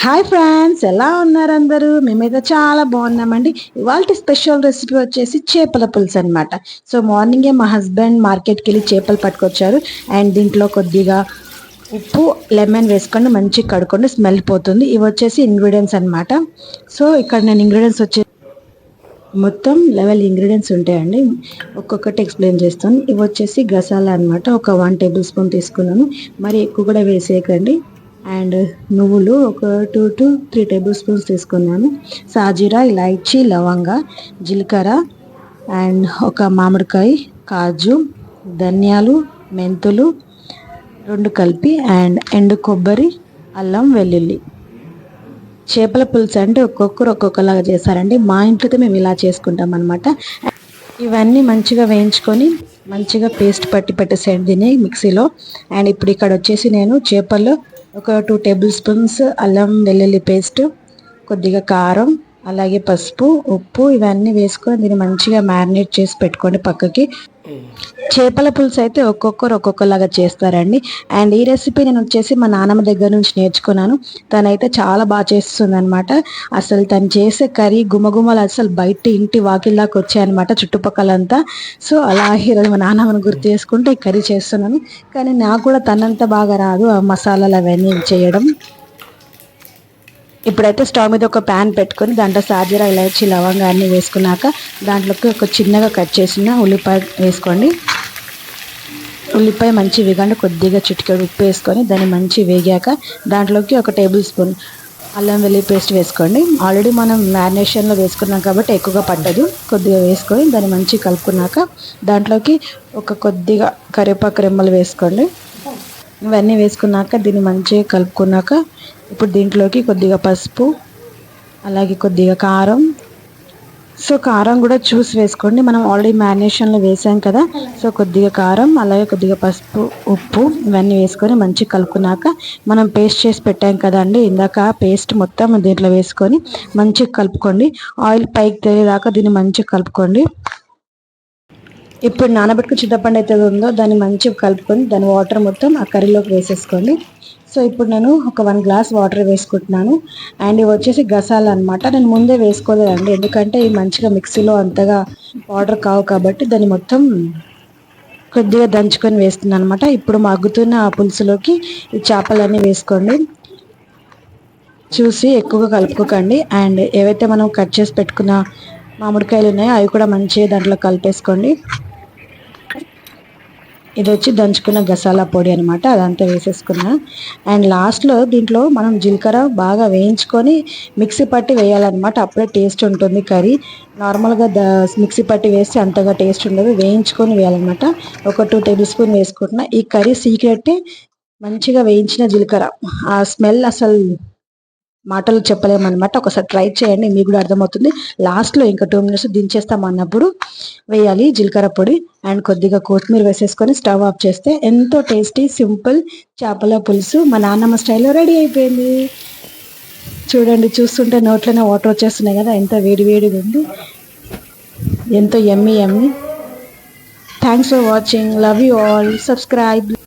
Hi friends ఎలా ఉన్నారు అందరూ? మేమైతే చాలా బాగున్నామండి. ఇవాళ స్పెషల్ రెసిపీ వచ్చేసి చేపల పులుసు అనమాట సో మార్నింగే మా హస్బెండ్ మార్కెట్కి వెళ్ళి చేపలు పట్టుకొచ్చారు. అండ్ దీంట్లో కొద్దిగా ఉప్పు లెమన్ వేసుకొని మంచిగా కడుక్కొని స్మెల్ పోతుంది. ఇవి వచ్చేసి ఇంగ్రీడియంట్స్ అనమాట సో ఇక్కడ నేను ఇంగ్రీడియంట్స్ వచ్చే మొత్తం లెవెల్ ఇంగ్రీడియంట్స్ ఉంటాయండి. ఒక్కొక్కటి ఎక్స్ప్లెయిన్ చేస్తాను. ఇవి వచ్చేసి గసాలా అనమాట ఒక వన్ టేబుల్ స్పూన్ తీసుకున్నాను. మరి ఎక్కువ కూడా వేసేయకండి. అండ్ నువ్వులు ఒక two to three tablespoons తీసుకున్నాను. సాజీరా ఇలాచి లవంగ జీలకర్ర అండ్ ఒక మామిడికాయ కాజు ధనియాలు మెంతులు రెండు కలిపి అండ్ ఎండు కొబ్బరి అల్లం వెల్లుల్లి. చేపల పులుసు అంటే ఒక్కొక్కరు ఒక్కొక్కలాగా చేస్తారండి. మా ఇంట్లో మేము ఇలా చేసుకుంటాం అనమాట ఇవన్నీ మంచిగా వేయించుకొని మంచిగా పేస్ట్ పట్టి పెట్టేసేయండి మిక్సీలో. అండ్ ఇప్పుడు ఇక్కడ వచ్చేసి నేను చేపలు ఒక టూ టేబుల్ స్పూన్స్ అల్లం వెల్లుల్లి పేస్ట్ కొద్దిగా కారం అలాగే పసుపు ఉప్పు ఇవన్నీ వేసుకొని దీన్ని మంచిగా మ్యారినేట్ చేసి పెట్టుకోండి పక్కకి. చేపల పులుసు అయితే ఒక్కొక్కరు ఒక్కొక్కలాగా చేస్తారండి. అండ్ ఈ రెసిపీ నేను వచ్చేసి మా నాన్నమ్మ దగ్గర నుంచి నేర్చుకున్నాను. తనైతే చాలా బాగా చేస్తుంది అనమాట అసలు తను చేసే కర్రీ గుమగుమలు అసలు బయట ఇంటి వాకిల్లాకి వచ్చాయన్నమాట చుట్టుపక్కలంతా. సో అలా ఈరోజు మా నాన్నమ్మని గుర్తు చేసుకుంటే ఈ కర్రీ చేస్తున్నాను. కానీ నాకు కూడా తనంత బాగా రాదు ఆ మసాలాలు అవన్నీ చేయడం. ఇప్పుడైతే స్టవ్ మీద ఒక ప్యాన్ పెట్టుకొని దాంట్లో సాజీరా ఇలాచి లవంగాన్ని వేసుకున్నాక దాంట్లోకి ఒక చిన్నగా కట్ చేసిన ఉల్లిపాయ వేసుకోండి. ఉల్లిపాయ మంచి వేగండి కొద్దిగా చిటికెడు ఉప్పు వేసుకొని దాన్ని మంచి వేగాక దాంట్లోకి ఒక టేబుల్ స్పూన్ అల్లం వెల్లి పేస్ట్ వేసుకోండి. ఆల్రెడీ మనం మ్యారినేషన్లో వేసుకున్నాం కాబట్టి ఎక్కువగా పడ్డదు కొద్దిగా వేసుకొని దాన్ని మంచి కలుపుకున్నాక దాంట్లోకి ఒక కొద్దిగా కరివేపాకు రెమ్మలు వేసుకోండి. ఇవన్నీ వేసుకున్నాక దీన్ని మంచిగా కలుపుకున్నాక ఇప్పుడు దీంట్లోకి కొద్దిగా పసుపు అలాగే కొద్దిగా కారం. సో కారం కూడా చూసి వేసుకోండి. మనం ఆల్రెడీ మ్యారినేషన్లో వేసాం కదా. సో కొద్దిగా కారం అలాగే కొద్దిగా పసుపు ఉప్పు ఇవన్నీ వేసుకొని మంచిగా కలుపుకున్నాక మనం పేస్ట్ చేసి పెట్టాం కదండి ఇందాక పేస్ట్ మొత్తం దీంట్లో వేసుకొని మంచిగా కలుపుకోండి. ఆయిల్ పైకి తెలియదాకా దీన్ని మంచిగా కలుపుకోండి. ఇప్పుడు నానబెట్టుకు చింతపండు అయితే ఉందో దాన్ని మంచిగా కలుపుకొని దాని వాటర్ మొత్తం ఆ కర్రీలోకి వేసేసుకోండి. సో ఇప్పుడు నేను ఒక వన్ గ్లాస్ వాటర్ వేసుకుంటున్నాను. అండ్ ఇవి వచ్చేసి గసాలు అనమాట నేను ముందే వేసుకోలేదండి. ఎందుకంటే ఇవి మంచిగా మిక్సీలో అంతగా వాటర్ కావు కాబట్టి దాన్ని మొత్తం కొద్దిగా దంచుకొని వేస్తున్నాను అనమాట ఇప్పుడు మగ్గుతున్న ఆ పులుసులోకి ఈ చేపలన్నీ వేసుకోండి. చూసి ఎక్కువగా కలుపుకోకండి. అండ్ ఏవైతే మనం కట్ చేసి పెట్టుకున్న మామిడికాయలు ఉన్నాయో అవి కూడా మంచిగా దాంట్లో కలిపేసుకోండి. ఇది వచ్చి దంచుకున్న గసాలా పొడి అనమాట అదంతా వేసేసుకున్నా. అండ్ లాస్ట్లో దీంట్లో మనం జీలకర్ర బాగా వేయించుకొని మిక్సీ పట్టి వేయాలన్నమాట అప్పుడే టేస్ట్ ఉంటుంది కర్రీ. నార్మల్గా ద మిక్సీ పట్టి వేస్తే అంతగా టేస్ట్ ఉండదు వేయించుకొని వేయాలన్నమాట. ఒక టూ టేబుల్ స్పూన్ వేసుకుంటున్నా. ఈ కర్రీ సీక్రెట్ మంచిగా వేయించిన జీలకర్ర. ఆ స్మెల్ అసలు మాటలు చెప్పలేమన్నమాట. ఒకసారి ట్రై చేయండి మీకు కూడా అర్థమవుతుంది. లాస్ట్లో ఇంకా టూ మినిట్స్ దించేస్తాం అన్నప్పుడు వేయాలి జీలకర్ర పొడి అండ్ కొద్దిగా కొత్తిమీర వేసేసుకొని స్టవ్ ఆఫ్ చేస్తే ఎంతో టేస్టీ సింపుల్ చేపల పులుసు మా నాన్నమ్మ స్టైల్లో రెడీ అయిపోయింది. చూడండి చూస్తుంటే నోట్లోనే వాటర్ వచ్చేస్తున్నాయి కదా ఎంత వేడి వేడిగా ఉంది. ఎంతో ఎమ్మి ఎమ్మి thanks for watching love you all subscribe